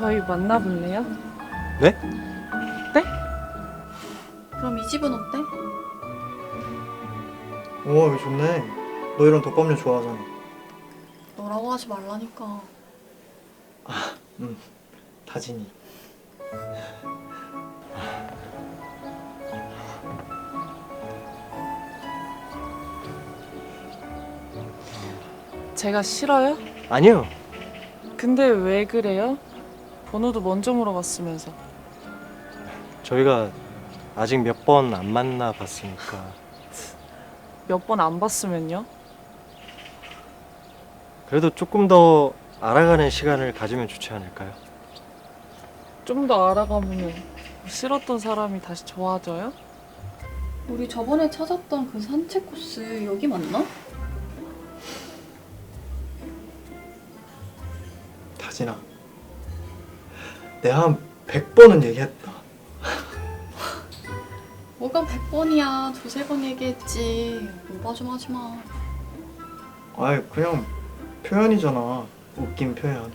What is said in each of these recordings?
저희 만나볼래요? 네? 네? 그럼 이 집은 어때? 오 여기 좋네 너 이런 덮밥류 좋아하잖아 너라고 하지 말라니까. 응 다진이 제가 싫어요? 아니요. 근데 왜 그래요? 번호도 먼저 물어봤으면서. 저희가 아직 몇 번 안 만나 봤으니까 몇 번 안 봤으면요? 그래도 조금 더 알아가는 시간을 가지면 좋지 않을까요? 좀 더 알아가면 싫었던 사람이 다시 좋아져요? 우리 저번에 찾았던 그 산책 코스 여기 맞나? 다진아 내가 한 100번은 얘기했다 뭐가 100번이야. 두세 번 얘기했지. 오바 좀 하지 마. 아이 그냥 표현이잖아 웃긴 표현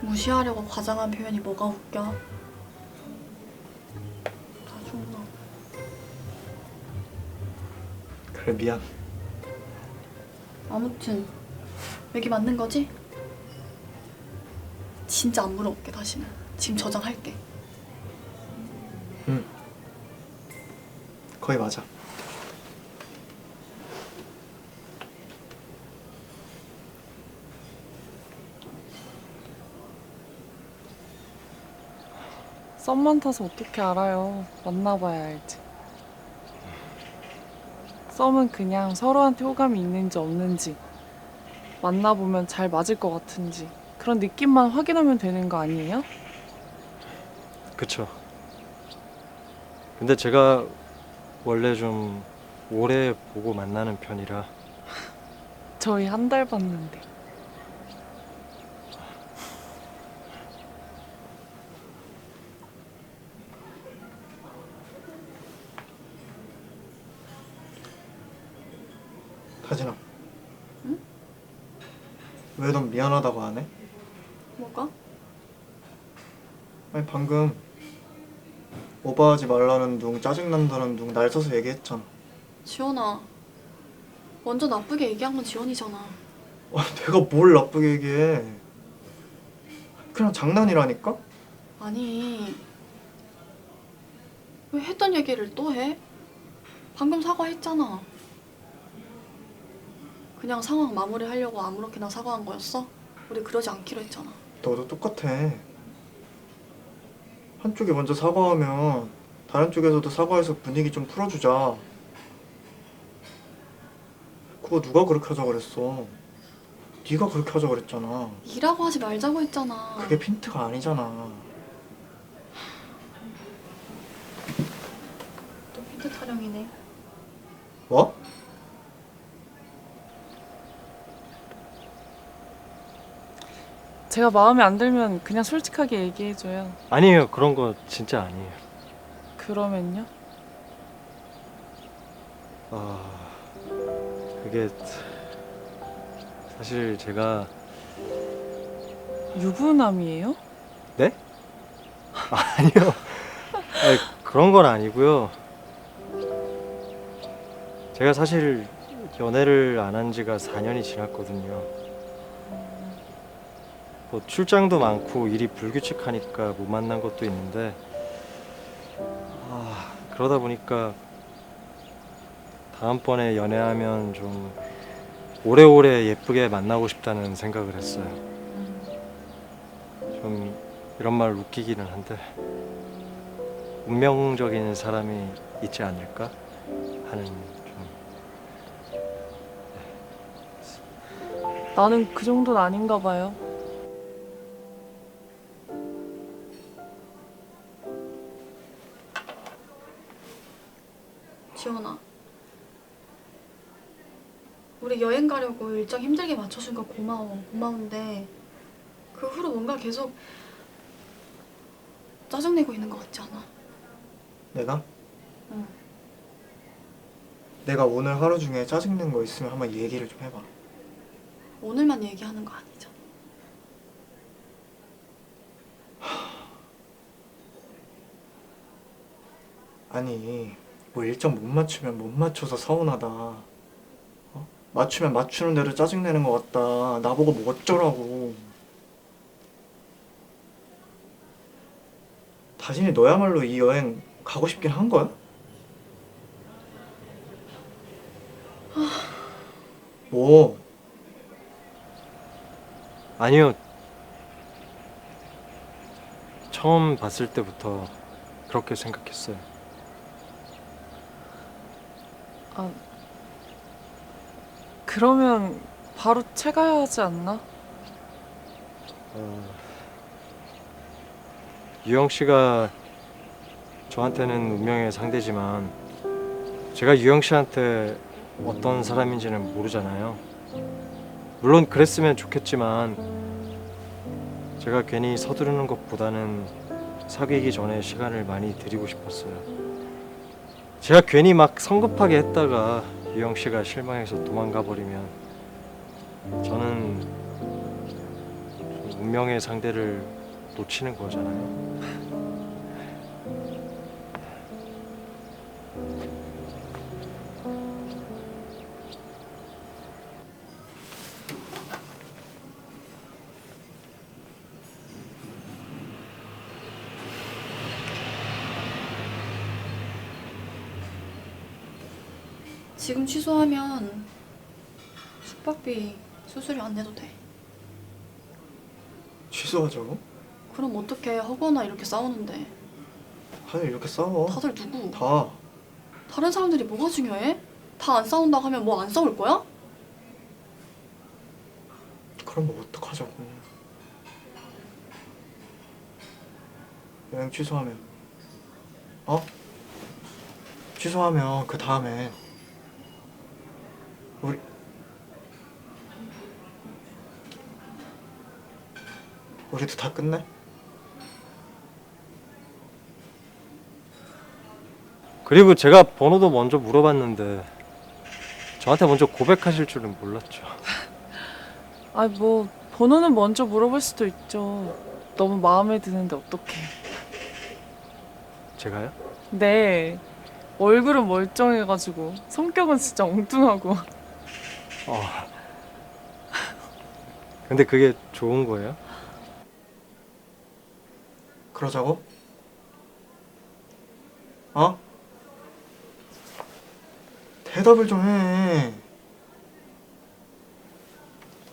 무시하려고 과장한 표현이 뭐가 웃겨. 다 죽나. 그래 미안 아무튼 여기 맞는 거지? 진짜 안 물어볼게 다시는. 지금 저장할게. 응 거의 맞아 썸만 타서 어떻게 알아요? 만나봐야 알지. 썸은 그냥 서로한테 호감이 있는지 없는지, 만나보면 잘 맞을 것 같은지, 그런 느낌만 확인하면 되는 거 아니에요? 그쵸. 근데 제가 원래 좀 오래 보고 만나는 편이라 저희 한 달 봤는데. 다진아 왜넌 미안하다고 안 해? 뭐가? 아니 방금 오버하지 말라는 둥 짜증난다는 둥 날 서서 얘기했잖아 지원아. 먼저 나쁘게 얘기한 건 지원이잖아. 아, 내가 뭘 나쁘게 얘기해 그냥 장난이라니까? 아니 왜 했던 얘기를 또 해? 방금 사과했잖아. 그냥 상황 마무리하려고 아무렇게나 사과한 거였어? 우리 그러지 않기로 했잖아. 너도 똑같아. 한쪽이 먼저 사과하면 다른 쪽에서도 사과해서 분위기 좀 풀어주자. 그거 누가 그렇게 하자 그랬어? 네가 그렇게 하자 그랬잖아. 일하고 하지 말자고 했잖아. 그게 핀트가 아니잖아. 또 핀트 타령이네. 뭐? 제가 마음에 안 들면 그냥 솔직하게 얘기해줘요. 아니에요. 그런 거 진짜 아니에요. 그러면요? 아 그게 사실 제가 유부남이에요? 네? 아니요. 아니, 그런 건 아니고요. 제가 사실 연애를 안 한 지가 4년이 지났거든요. 뭐 출장도 많고 일이 불규칙하니까 못 만난 것도 있는데 아, 그러다 보니까 다음번에 연애하면 좀 오래오래 예쁘게 만나고 싶다는 생각을 했어요. 좀 이런 말 웃기기는 한데 운명적인 사람이 있지 않을까 하는 좀 나는 그 정도는 아닌가 봐요. 지원아. 우리 여행 가려고 일정 힘들게 맞춰준 거 고마워. 고마운데 그 후로 뭔가 계속 짜증내고 있는 거 같지 않아? 내가? 응. 내가 오늘 하루 중에 짜증낸 거 있으면 한번 얘기를 좀 해봐. 오늘만 얘기하는 거 아니잖아 아니 뭐 일정 못 맞추면 못 맞춰서 서운하다. 어? 맞추면 맞추는 대로 짜증내는 것 같다. 나보고 뭐 어쩌라고. 다진이 너야말로 이 여행 가고 싶긴 한 거야? 뭐? 아니요. 처음 봤을 때부터 그렇게 생각했어요. 아, 그러면 바로 채가야 하지 않나? 어, 유영 씨가 저한테는 운명의 상대지만 제가 유영 씨한테 어떤 사람인지는 모르잖아요. 물론 그랬으면 좋겠지만 제가 괜히 서두르는 것보다는 사귀기 전에 시간을 많이 드리고 싶었어요. 제가 괜히 막 성급하게 했다가 유영 씨가 실망해서 도망가 버리면 저는 운명의 상대를 놓치는 거잖아요. 취소하면 숙박비 수수료 안 내도 돼. 취소하자고? 그럼 어떻게 하거나 이렇게 싸우는데 다들 이렇게 싸워. 다들 누구? 다. 다른 사람들이 뭐가 중요해? 다 안 싸운다고 하면 뭐 안 싸울 거야? 그럼 뭐 어떡하자고. 여행 취소하면. 어? 취소하면 그 다음에 우리도 다 끝내? 그리고 제가 번호도 먼저 물어봤는데 저한테 먼저 고백하실 줄은 몰랐죠. 아, 뭐 번호는 먼저 물어볼 수도 있죠. 너무 마음에 드는데 어떡해. 제가요? 네. 얼굴은 멀쩡해가지고 성격은 진짜 엉뚱하고 어. 근데 그게 좋은 거예요? 그러자고? 어? 대답을 좀 해.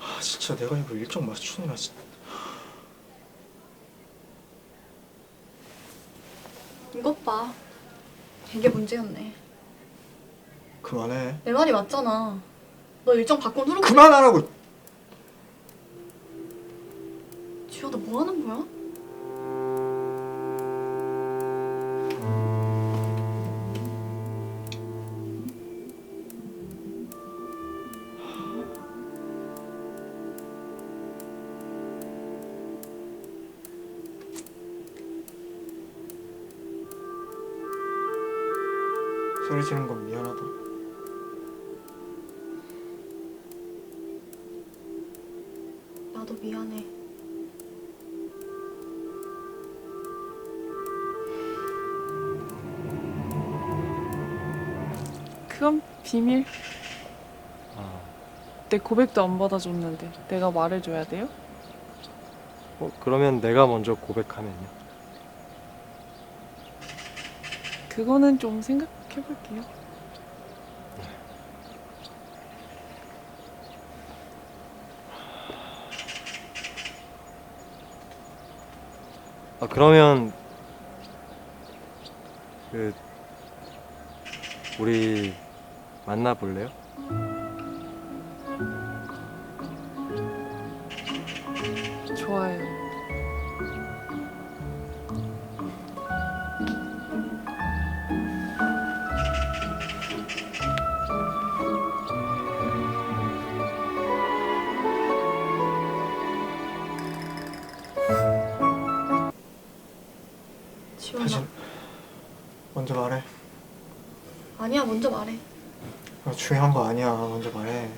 아 진짜 내가 이거 일정 맞추느라 진짜. 이것 봐. 이게 문제였네. 그만해. 내 말이 맞잖아. 너 일정 바꾼 후로 그만하라고. 지효 너뭐 하는 거야? 지른 건 미안하다. 나도 미안해. 그건 비밀. 아, 내 고백도 안 받아줬는데 내가 말해줘야 돼요? 어, 그러면 내가 먼저 고백하면요. 그거는 좀 생각 해볼게요. 아, 그러면 그 우리 만나 볼래요? 말해. 아니야, 먼저 말해. 야, 중요한 거 아니야. 먼저 말해.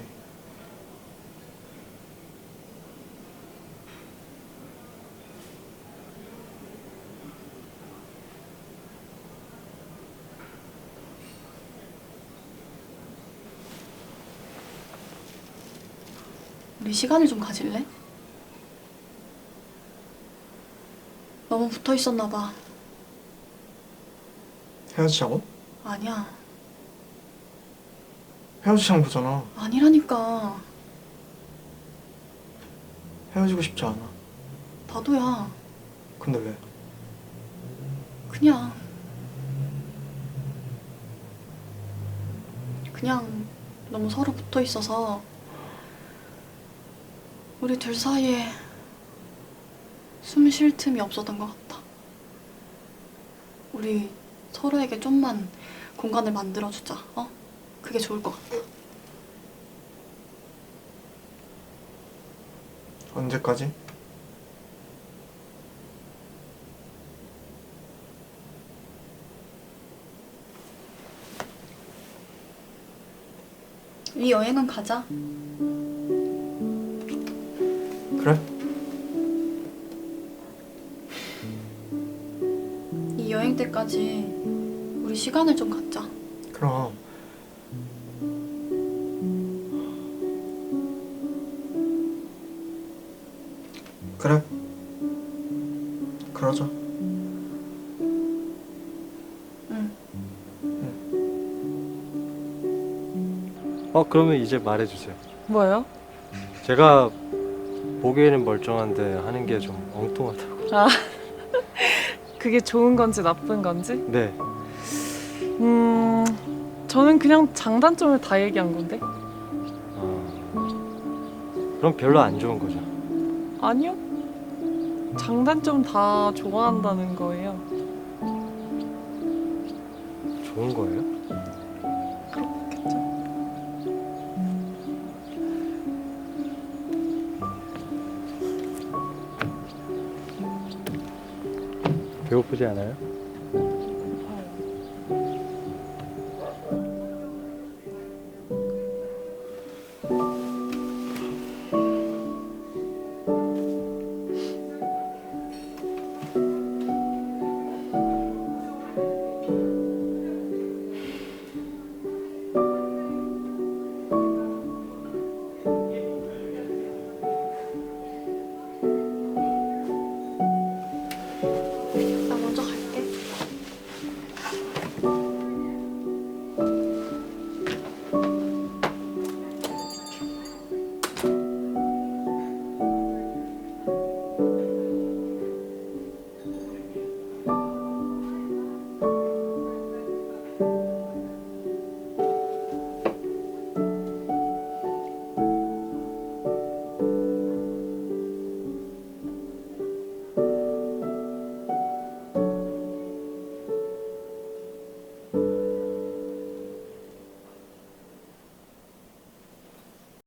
우리 시간을 좀 가질래? 너무 붙어 있었나 봐. 헤어지자고? 아니야. 헤어지자는 거잖아. 아니라니까. 헤어지고 싶지 않아. 나도야. 근데 왜? 그냥. 그냥 너무 서로 붙어 있어서 우리 둘 사이에 숨 쉴 틈이 없었던 것 같아. 우리 서로에게 좀만 공간을 만들어주자. 어? 그게 좋을 것 같아. 언제까지? 이 여행은 가자. 이 여행 때까지 우리 시간을 좀 갖자. 그럼. 그래. 그러자. 응. 어 그러면 이제 말해주세요. 뭐예요? 제가 보기에는 멀쩡한데 하는 게 좀 엉뚱하다고. 그게 좋은 건지 나쁜 건지? 네. 음, 저는 그냥 장단점을 다 얘기한 건데. 아, 그럼 별로 안 좋은 거죠. 아니요. 장단점 다 좋아한다는 거예요. 좋은 거예요? 배고프지 않아요? 음.